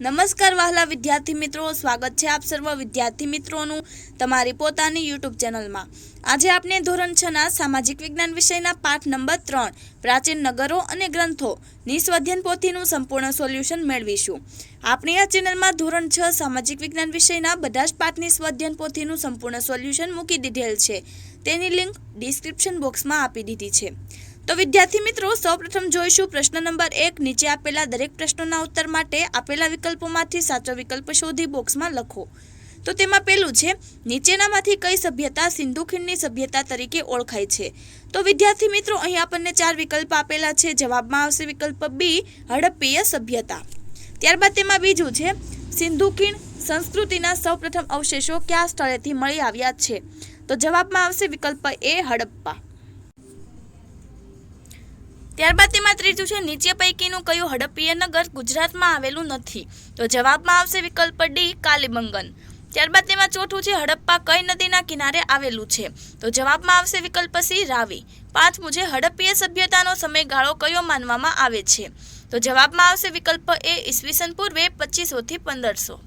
નમસ્કાર વહાલા વિદ્યાર્થી મિત્રો, સ્વાગત છે આપ સર્વ વિદ્યાર્થી મિત્રોનું તમારી પોતાની યુટ્યુબ ચેનલમાં. આજે આપણે ધોરણ છ ના સામાજિક વિજ્ઞાન વિષયના પાઠ નંબર ત્રણ, પ્રાચીન નગરો અને ગ્રંથો નિસ્વધ્યન પોથીનું સંપૂર્ણ સોલ્યુશન મેળવીશું. આપણી આ ચેનલમાં ધોરણ છ સામાજિક વિજ્ઞાન વિષયના બધા જ પાઠની સ્વધ્યન પોથીનું સંપૂર્ણ સોલ્યુશન મૂકી દીધેલ છે. તેની લિંક ડિસ્ક્રિપ્શન બોક્સમાં આપી દીધી છે. તો વિદ્યાર્થી મિત્રો, સૌપ્રથમ જોઈશું પ્રશ્ન નંબર એક. નીચે આપેલા દરેક પ્રશ્નોના ઉત્તર માટે આપેલા વિકલ્પોમાંથી સાચો વિકલ્પ શોધી બોક્સમાં લખો. તો તેમાં પેલું છે, નીચેનામાંથી કઈ સભ્યતા સિંધુ ખીણની સભ્યતા તરીકે ઓળખાય છે? તો વિદ્યાર્થી મિત્રો, અહીં આપણને ચાર વિકલ્પ આપેલા છે. જવાબમાં આવશે વિકલ્પ બી, હડપ્પીય સભ્યતા. ત્યારબાદ તેમાં બીજું છે, સિંધુ ખીણ સંસ્કૃતિના સૌપ્રથમ અવશેષો કયા સ્થળેથી મળી આવ્યા છે? તો જવાબમાં આવશે વિકલ્પ એ, હડપ્પા. ત્યારબાદ તેમાં ત્રીજું છે, નીચે પૈકીનું કયું હડપ્પીય નગર ગુજરાતમાં આવેલું નથી? તો જવાબમાં આવશે વિકલ્પ ડી કાલીબંગન. ત્યારબાદ તેમાં ચોથું છે, હડપ્પા કઈ નદીના કિનારે આવેલું છે? તો જવાબમાં આવશે વિકલ્પ સી રાવી. પાંચમું છે, હડપ્પીય સભ્યતાનો સમયગાળો કયો માનવામાં આવે છે? તો જવાબમાં આવશે વિકલ્પ એ ઈસવીસન પૂર્વે પચીસોથી પંદરસો.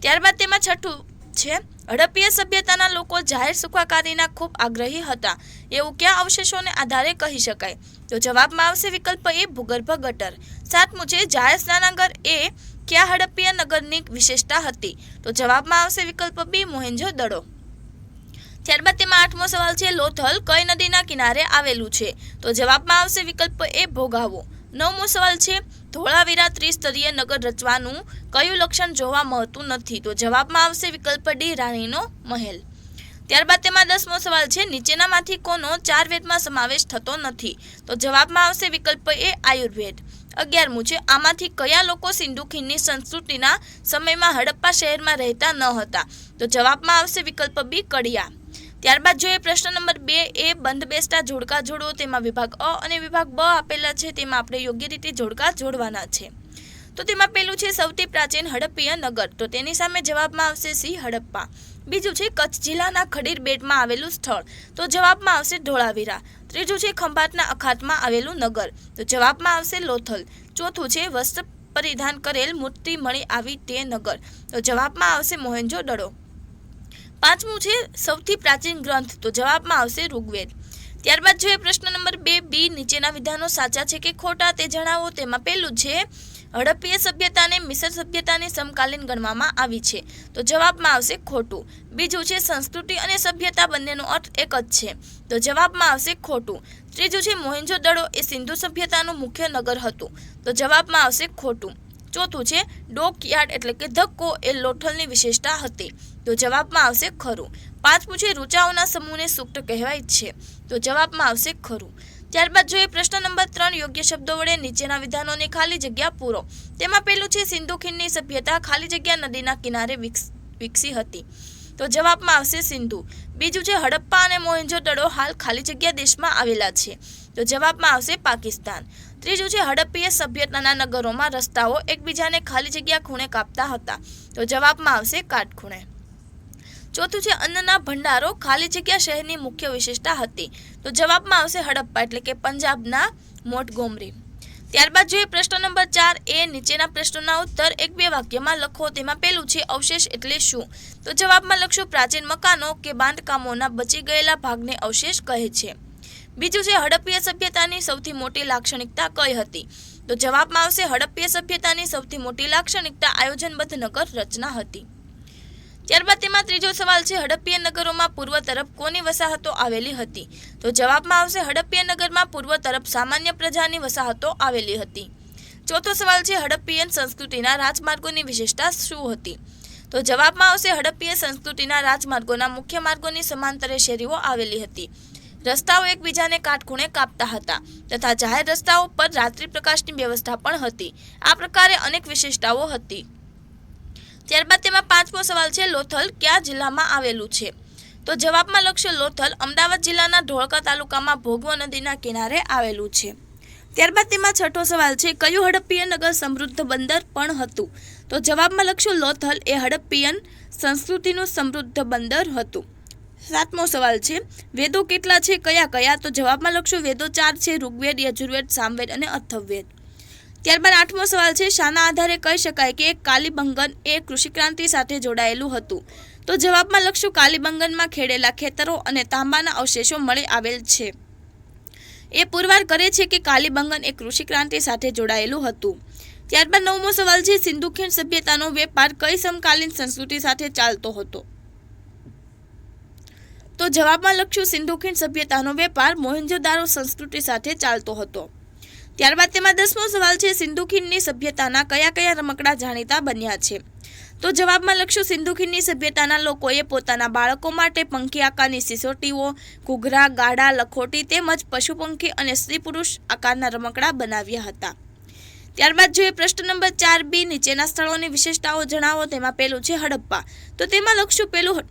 ત્યારબાદ તેમાં છઠ્ઠું છે હડપ્પીય સભ્યતાના લોકો જાહેર સુખાકારીના ખૂબ આગ્રહી હતા. એવું ક્યાં અવશેષોને આધારે કહી શકાય? તો જવાબમાં આવશે વિકલ્પ એ ભૂગર્ભ ગટર. સાતમું છે જાહેર સ્નાનાગર એ કયા હડપ્પીય નગરની વિશેષતા હતી? તો જવાબમાં આવશે વિકલ્પ બી મોહેન્જો દડો. ત્યારબાદ તેમાં આઠમો સવાલ છે, લોથલ કઈ નદીના કિનારે આવેલું છે? તો જવાબમાં આવશે વિકલ્પ એ ભોગાવો. નવમો સવાલ છે, ધોળાવીરા ત્રિસ્તરીય નગર રચવાનું કયું લક્ષણ જોવા મળતું નથી? તો જવાબમાં આવશે વિકલ્પ ડી, રાણીનો મહેલ. ત્યારબાદ તેમાં દસમો સવાલ છે, નીચેનામાંથી કોનો ચાર વેદમાં સમાવેશ થતો નથી? તો જવાબમાં આવશે વિકલ્પ એ, આયુર્વેદ. અગિયારમું છે, આમાંથી કયા લોકો સિંધુ ખીણની સંસ્કૃતિના સમયમાં હડપ્પા શહેરમાં રહેતા ન હતા? તો જવાબમાં આવશે વિકલ્પ બી, કડિયા. ત્યારબાદ જોઈએ પ્રશ્ન નંબર બે, એ બંધ બેસતા જોડકા જોડો, તેમાં વિભાગ અ અને વિભાગ બ આપેલા છે, તેમાં આપણે યોગ્ય રીતે જોડકા જોડવાના છે. તો તેમાં પેલું છે, સૌથી પ્રાચીન હડપ્પીય નગર. તો તેની સામે જવાબમાં આવશે સી, હડપ્પા. બીજું છે, કચ્છ જિલ્લાના ખડીર બેટમાં આવેલું સ્થળ. તો જવાબમાં આવશે ધોળાવીરા. ત્રીજું છે, ખંભાતના અખાતમાં આવેલું નગર. તો જવાબમાં આવશે લોથલ. ચોથું છે, વસ્ત્ર પરિધાન કરેલ મૂર્તિ મળી આવી તે નગર. તો જવાબમાં આવશે મોહેન્જો દડો. પાંચમું છે, સૌથી પ્રાચીન ગ્રંથ. તો જવાબમાં આવશે ઋગ્વેદ. ત્યારબાદ જોઈએ પ્રશ્ન નંબર બે, બી, નીચેના વિધાનો સાચા છે કે ખોટા તે જણાવો. તેમાં પહેલું છે, હડપ્પીય સભ્યતાને મિસર સભ્યતાની સમકાલીન ગણવામાં આવી છે. તો જવાબમાં આવશે ખોટું. બીજું છે, સંસ્કૃતિ અને સભ્યતા બંનેનો અર્થ એક જ છે. તો જવાબમાં આવશે ખોટું. ત્રીજું છે, મોહેન્જો દડો એ સિંધુ સભ્યતાનું મુખ્ય નગર હતું. તો જવાબમાં આવશે ખોટું. ચોથું છે ડોક યાર્ડ એટલે કે ધક્કો એ લોથલની વિશેષતા હતી. તો જવાબમાં આવશે ખરું. પાંચ પૂછે રૂચાઓના સમૂહને સુક્ત કહેવાય છે. તો જવાબમાં આવશે ખરું. ત્યારબાદ જોઈએ પ્રશ્ન નંબર ત્રણ, યોગ્ય શબ્દો વડે નીચેના વિધાનોની ખાલી જગ્યા પૂરો. તેમાં પેલું છે, સિંધુ ખીણની સભ્યતા ખાલી જગ્યા નદીના કિનારે વિકસી હતી. તો જવાબમાં આવશે સિંધુ. બીજું છે, હડપ્પા અને મોહેન્જો દડો હાલ ખાલી જગ્યા દેશમાં આવેલા છે. તો જવાબમાં આવશે પાકિસ્તાન. ત્રીજું છે, હડપ્પીય સભ્યતાના નગરોમાં રસ્તાઓ એકબીજાને ખાલી જગ્યા ખૂણે કાપતા હતા. તો જવાબમાં આવશે કાટખૂણે. ચોથું છે, અન્નના ભંડારો. ખાલી જગ્યા શહેરની મુખ્ય વિશેષતા હતી. તો જવાબમાં આવશે હડપ્પા, એટલે કે પંજાબના મોટગોમરી ત્યારબાદ જોઈએ પ્રશ્ન નંબર ચાર એ, નીચેના પ્રશ્નોના ઉત્તર એક બે વાક્યમાં લખો. તેમાં પેલું છે, અવશેષ એટલે શું? તો જવાબમાં લખશું, પ્રાચીન મકાનો કે બાંધકામોના બચી ગયેલા ભાગને અવશેષ કહે છે. બીજું છે, હડપ્પીય સભ્યતાની સૌથી મોટી લાક્ષણિકતા કઈ હતી? તો જવાબમાં આવશે, હડપ્પીય સભ્યતાની સૌથી મોટી લાક્ષણિકતા આયોજનબદ્ધ નગર રચના હતી. ત્યારબાદ તેમાં ત્રીજો સવાલ છે, હડપ્પીય નગરોમાં પૂર્વ તરફ કોની વસાહતો આવેલી હતી? તો જવાબમાં આવશે, હડપ્પીય નગરમાં પૂર્વ તરફ સામાન્ય પ્રજાની વસાહતો આવેલી હતી. ચોથો સવાલ છે હડપ્પીયન સંસ્કૃતિના રાજમાર્ગોની વિશેષતા શું હતી? તો જવાબમાં આવશે, હડપ્પીય સંસ્કૃતિના રાજમાર્ગોના મુખ્ય માર્ગોની સમાંતરે શેરીઓ આવેલી હતી. રસ્તાઓ એકબીજાને કાટખૂણે કાપતા હતા તથા જાહેર રસ્તાઓ પર રાત્રિ પ્રકાશની વ્યવસ્થા પણ હતી. આ પ્રકારે અનેક વિશેષતાઓ હતી. ત્યારબાદ તેમાં પાંચમો સવાલ છે, લોથલ કયા જિલ્લામાં આવેલું છે? તો જવાબમાં લખશો, લોથલ અમદાવાદ જિલ્લાના ધોળકા તાલુકામાં ભોગવો નદીના કિનારે આવેલું છે. ત્યારબાદ તેમાં છઠ્ઠો સવાલ છે, કયું હડપ્પીય નગર સમૃદ્ધ બંદર પણ હતું? તો જવાબમાં લખશો, લોથલ એ હડપ્પીયન સંસ્કૃતિનું સમૃદ્ધ બંદર હતું. સાતમો સવાલ છે, વેદો કેટલા છે, કયા કયા? તો જવાબમાં લખશો, વેદો ચાર છે, ઋગ્વેદ, યજુર્વેદ, સામવેદ અને અથર્વવેદ ત્યારબાદ આઠમો સવાલ છે, શાના આધારે કહી શકાય કે કાલીબંગન એ કૃષિક્રાંતિ સાથે જોડાયેલું હતું. તો જવાબમાં લખશું, કાલીબંગનમાં ખેડેલા ખેતરો અને તાંબાના અવશેષો મળી આવેલ છે. એ પુરવાર કરે છે કે કાલીબંગન એ કૃષિક્રાંતિ સાથે જોડાયેલું હતું. ત્યારબાદ નવમો સવાલ છે, સિંધુ ખીણ સભ્યતાનો વેપાર કઈ સમકાલીન સંસ્કૃતિ સાથે ચાલતો હતો? તો જવાબમાં લખશું, સિંધુ ખીણ સભ્યતાનો વેપાર મોહેંજો-દારો સંસ્કૃતિ સાથે ચાલતો હતો. ત્યારબાદ તેમાં દસમો સવાલ છે, સિંધુ ખીણની સભ્યતાના કયા કયા રમકડા જાણીતા બન્યા છે? તો જવાબમાં લખશું, સિંધુ ખીણની સભ્યતાના લોકોએ પોતાના બાળકો માટે પંખી આકારની સિસોટીઓ, ઘૂઘરા, ગાડા, લખોટી તેમજ પશુ પંખી અને સ્ત્રી પુરુષ આકારના રમકડા બનાવ્યા હતા. ત્યારબાદ જોઈએ પ્રશ્ન નંબર ચાર બી, નીચેના સ્થળોની વિશેષતાઓ જણાવો, તેમાં પેલું છે, હડપ્પા. તો તેમાં લખશું, પેલું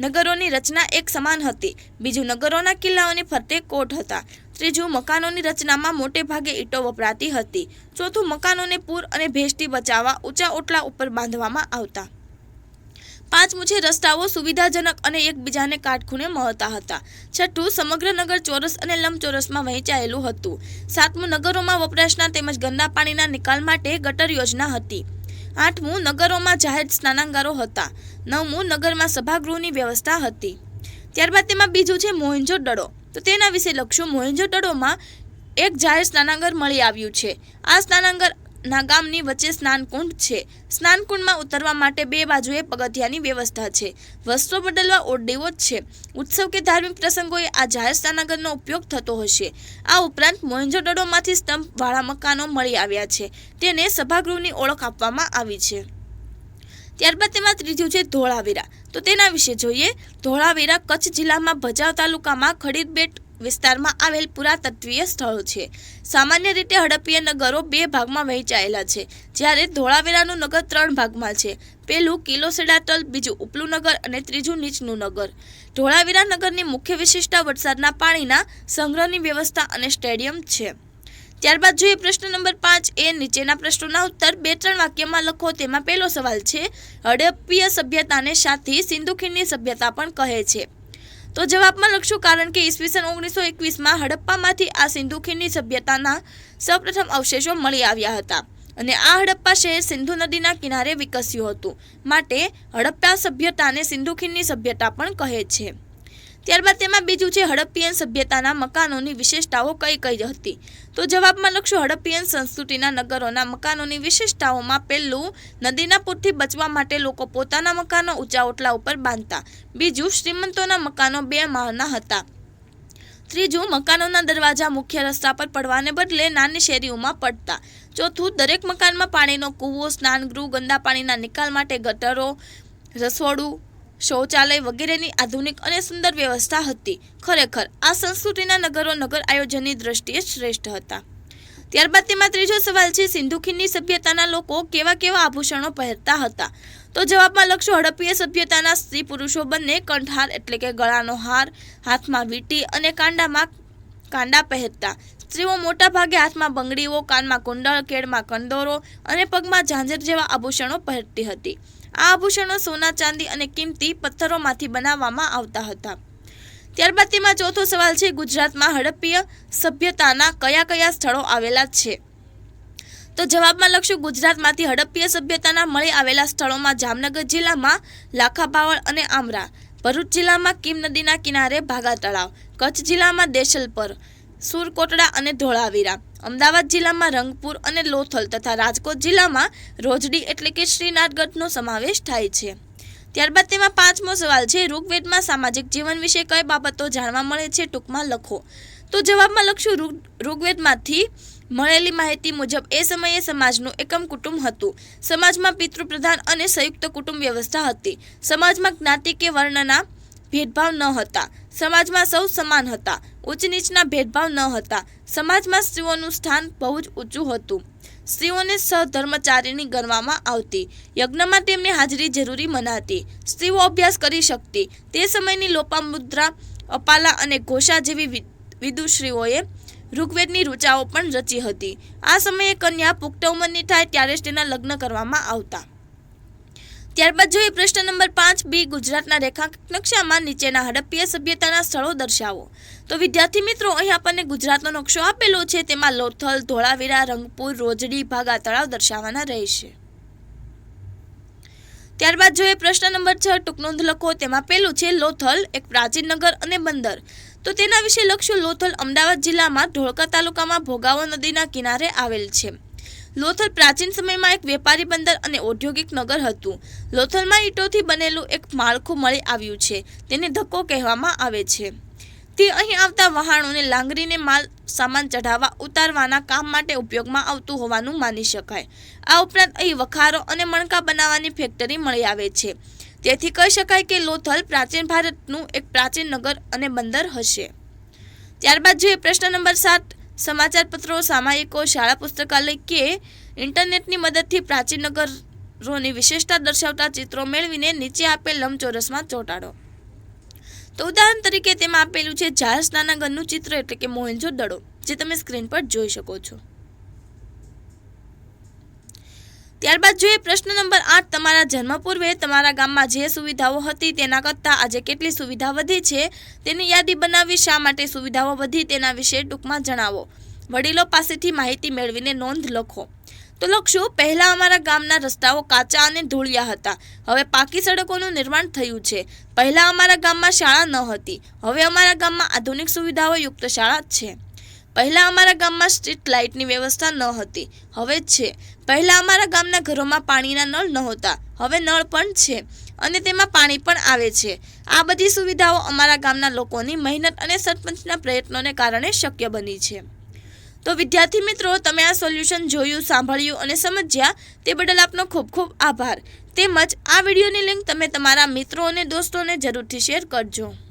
નગરોની રચના એક સમાન હતી. બીજું, નગરોના કિલ્લાઓની ફરતે કોટ હતા. ત્રીજું, મકાનોની રચનામાં મોટે ભાગે ઈંટો વપરાતી હતી. ચોથું, મકાનોને પૂર અને ભેજથી બચાવવા ઊંચા ઓટલા ઉપર બાંધવામાં આવતા. પાંચમું છે, રસ્તાઓ સુવિધાજનક અને એકબીજાને કાટખૂણે મળતા હતા. છઠ્ઠું, સમગ્ર નગર ચોરસ અને લંબચોરસમાં વહેંચાયેલું હતું. સાતમું, નગરોમાં વપરાશના તેમજ ગંદા પાણીના નિકાલ માટે ગટર યોજના હતી. આઠમું, નગરોમાં જાહેર સ્નાનાગારો હતા. નવમું, નગરમાં સભાગૃહની વ્યવસ્થા હતી. ત્યારબાદ તેમાં બીજું છે મોહેંજો દડો. તો તેના વિશે લખશું મોહેન્જોટડોમાં એક જાહેર સ્નાનાગર મળી આવ્યું છે. આ સ્નાનાગર ના ગામની વચ્ચે સ્નાનકુંડ છે. સ્નાનકુંડમાં ઉતરવા માટે બે બાજુએ પગથિયાની વ્યવસ્થા છે. વસ્ત્રો બદલવા ઓરડીઓ જ છે. ઉત્સવ કે ધાર્મિક પ્રસંગોએ આ જાહેર સ્નાનાગરનો ઉપયોગ થતો હશે. આ ઉપરાંત મોહેંજો-દડોમાંથી સ્તંભવાળા મકાનો મળી આવ્યા છે. તેને સભાગૃહની ઓળખ આપવામાં આવી છે. ત્યારબાદ તેમાં ત્રીજું છે ધોળાવીરા. તો તેના વિશે જોઈએ. ધોળાવીરા કચ્છ જિલ્લામાં ભચાઉ તાલુકામાં ખડીરબેટ વિસ્તારમાં આવેલ પુરાતત્વીય સ્થળો છે. સામાન્ય રીતે હડપ્પીય નગરો બે ભાગમાં વહેંચાયેલા છે. જ્યારે ધોળાવીરાનું નગર ત્રણ ભાગમાં છે. પહેલું કિલો સેડાટલ બીજું ઉપલું નગર અને ત્રીજું નીચનું નગર. ધોળાવીરા નગરની મુખ્ય વિશેષતા વરસાદના પાણીના સંગ્રહની વ્યવસ્થા અને સ્ટેડિયમ છે. ત્યારબાદ જોઈએ પ્રશ્ન નંબર પાંચ એ નીચેના પ્રશ્નોના ઉત્તર બે ત્રણ વાક્યમાં લખો. તેમાં પહેલો સવાલ છે, હડપ્પીય સભ્યતાને સાથી સિંધુ ખીણની સભ્યતા પણ કહે છે. તો જવાબમાં લખશું, કારણ કે ઈસવીસન ઓગણીસો એકવીસમાં હડપ્પામાંથી આ સિંધુ ખીણની સભ્યતાના સૌપ્રથમ અવશેષો મળી આવ્યા હતા અને આ હડપ્પા શહેર સિંધુ નદીના કિનારે વિકસ્યું હતું. માટે હડપ્પા સભ્યતાને સિંધુ ખીણની સભ્યતા પણ કહે છે. ત્યારબાદ તેમાં બીજું છે હડપ્પિયન સભ્યતાના મકાનોની વિશેષતાઓ કઈ કઈ હતી? તો જવાબમાં લખશું હડપ્પિયન સંસ્કૃતિના નગરોના મકાનોની વિશેષતાઓમાં પહેલું, નદીના પૂરથી બચવા માટે લોકો પોતાના મકાનો ઊંચા ઓટલા ઉપર બાંધતા. બીજું, શ્રીમંતોના મકાનો બે માળના હતા. ત્રીજું, મકાનોના દરવાજા મુખ્ય રસ્તા પર પડવાને બદલે નાની શેરીઓમાં પડતા. ચોથું, દરેક મકાનમાં પાણીનો કૂવો, સ્નાનગૃહ, ગંદા પાણીના નિકાલ માટે ગટરો, રસોડું શૌચાલય વગેરેની આધુનિક અને સુંદર વ્યવસ્થા હતી. ખરેખર, આ સંસ્કૃતિના નગરો નગર આયોજનની દ્રષ્ટિએ શ્રેષ્ઠ હતા. ત્યારબાદ તેમાં ત્રીજો સવાલ છે, સિંધુ ખીણની સભ્યતાના લોકો કેવા કેવા આભૂષણો પહેરતા હતા? તો જવાબમાં લખશો, હડપ્પીય સભ્યતાના સ્ત્રી પુરુષો બંને કંઠહાર એટલે કે ગળાનો હાર, હાથમાં વીંટી અને કાંડામાં કાંડા પહેરતા. સ્ત્રીઓ મોટા ભાગે હાથમાં બંગડીઓ, કાનમાં કુંડળ, કેળમાં કંદોરો અને પગમાં ઝાંઝર જેવા આભૂષણો પહેરતી હતી. આ આભૂષણો સોના, ચાંદી અને કિંમતી પથ્થરોમાંથી બનાવવામાં આવતા હતા. ત્યારબાદ તેમાં ચોથો સવાલ છે, ગુજરાતમાં હડપ્પીય સભ્યતાના કયા કયા સ્થળો આવેલા છે? તો જવાબમાં લખશું, ગુજરાતમાંથી હડપ્પીય સભ્યતાના મળી આવેલા સ્થળોમાં જામનગર જિલ્લામાં લાખાબાવળ અને આમરા, ભરૂચ જિલ્લામાં કિમ નદીના કિનારે ભાગા તળાવ કચ્છ જિલ્લામાં દેશલપર, સુરકોટડા અને ધોળાવીરા અમદાવાદ જિલ્લામાં રંગપુર અને લોથલ તથા રાજકોટ જિલ્લામાં રોજડી એટલે કે શ્રીનાથગઢનો સમાવેશ થાય છે. ત્યારબાદ તેમાં પાંચમો સવાલ છે, ઋગ્વેદમાં સામાજિક જીવન વિશે કઈ બાબતો જાણવા મળે છે, ટૂંકમાં લખો. તો જવાબમાં લખશું ઋગ્વેદમાંથી મળેલી માહિતી મુજબ એ સમયે સમાજનું એકમ કુટુંબ હતું. સમાજમાં પિતૃપ્રધાન અને સંયુક્ત કુટુંબ વ્યવસ્થા હતી. સમાજમાં જ્ઞાતિ કે વર્ણના ભેદભાવ ન હતા. સમાજમાં સૌ સમાન હતા. ઉચ્ચ નીચના ભેદભાવ ન હતા. સમાજમાં સ્ત્રીઓનું સ્થાન બહુ જ ઊંચું હતું. સ્ત્રીઓને સહધર્મચારીણી ગણવામાં આવતી. યજ્ઞમાં તેમની હાજરી જરૂરી મનાતી. સ્ત્રીઓ અભ્યાસ કરી શકતી. તે સમયની લોપામુદ્રા, અપાલા અને ઘોષા જેવી વિદુશ્રીઓએ ઋગ્વેદની ઋચાઓ પણ રચી હતી. આ સમયે કન્યા પુખ્ત ઉંમરની થાય ત્યારે જ તેના લગ્ન કરવામાં આવતા. ત્યારબાદ જોઈએ પ્રશ્ન નંબર પાંચ બી, ગુજરાતના રેખાંકિત નકશામાં નીચેના હડપ્પીય સભ્યતાના સ્થળો દર્શાવો. તો વિદ્યાર્થી મિત્રો, અહીં આપણને ગુજરાતનો નકશો આપેલો છે. તેમાં લોથલ, ધોળાવીરા, રંગપુર, રોજડી ભાગા તળાવ દર્શાવવાના રહેશે. ત્યારબાદ જોઈએ પ્રશ્ન નંબર છ, ટૂંક નોંધ લખો. તેમાં પેલું છે, લોથલ એક પ્રાચીન નગર અને બંદર. તો તેના વિશે લખશું, લોથલ અમદાવાદ જિલ્લામાં ધોળકા તાલુકામાં ભોગાવો નદીના કિનારે આવેલ છે. લોથલ પ્રાચીન સમયમાં એક વેપારી બંદર અને ઔદ્યોગિક નગર હતું. લોથલમાં ઈંટોથી બનેલું એક માળખું મળી આવ્યું છે. તેને ધક્કો કહેવામાં આવે છે. તે અહીં આવતા વહાણોને લાંગરીને માલ સામાન ચઢાવવા, ઉતારવાના કામ માટે ઉપયોગમાં આવતું હોવાનું માની શકાય. આ ઉપરાંત અહીં વખારો અને મણકા બનાવવાની ફેક્ટરી મળી આવે છે. તેથી કહી શકાય કે લોથલ પ્રાચીન ભારતનું એક પ્રાચીન નગર અને બંદર હશે. ત્યારબાદ જોઈએ પ્રશ્ન નંબર સાત. સમાચાર પત્રો સામાયિકો, શાળા પુસ્તકાલય કે ઇન્ટરનેટની મદદથી પ્રાચીન નગરોની વિશેષતા દર્શાવતા ચિત્રો મેળવીને નીચે આપેલ લંબચોરસમાં ચોંટાડો. તો ઉદાહરણ તરીકે તેમાં આપેલું છે જાર ઘરનું ચિત્ર એટલે કે મોહેન્જો દડો જે તમે સ્ક્રીન પર જોઈ શકો છો. ત્યારબાદ જોઈએ પ્રશ્ન નંબર આઠ. તમારા જન્મ પૂર્વે તમારા ગામમાં જે સુવિધાઓ હતી તેના કરતાં આજે કેટલી સુવિધા વધી છે? તેની યાદી બનાવી શા માટે સુવિધાઓ વધી તેના વિશે ટૂંકમાં જણાવો. વડીલો પાસેથી માહિતી મેળવીને નોંધ લખો. તો લખશું, પહેલાં અમારા ગામના રસ્તાઓ કાચા અને ધૂળિયા હતા. હવે પાકી સડકોનું નિર્માણ થયું છે. પહેલાં અમારા ગામમાં શાળા ન હતી. હવે અમારા ગામમાં આધુનિક સુવિધાઓ યુક્ત શાળા છે. પહેલાં અમારા ગામમાં સ્ટ્રીટ લાઇટની વ્યવસ્થા ન હતી. હવે છે. પહેલાં અમારા ગામના ઘરોમાં પાણીના નળ નહોતા. હવે નળ પણ છે અને તેમાં પાણી પણ આવે છે. આ બધી સુવિધાઓ અમારા ગામના લોકોની મહેનત અને સરપંચના પ્રયત્નોને કારણે શક્ય બની છે. તો વિદ્યાર્થી મિત્રો, તમે આ સોલ્યુશન જોયું, સાંભળ્યું અને સમજ્યા તે બદલ આપનો ખૂબ ખૂબ આભાર. તેમજ આ વિડીયોની લિંક તમે તમારા મિત્રો અને દોસ્તોને જરૂરથી શેર કરજો.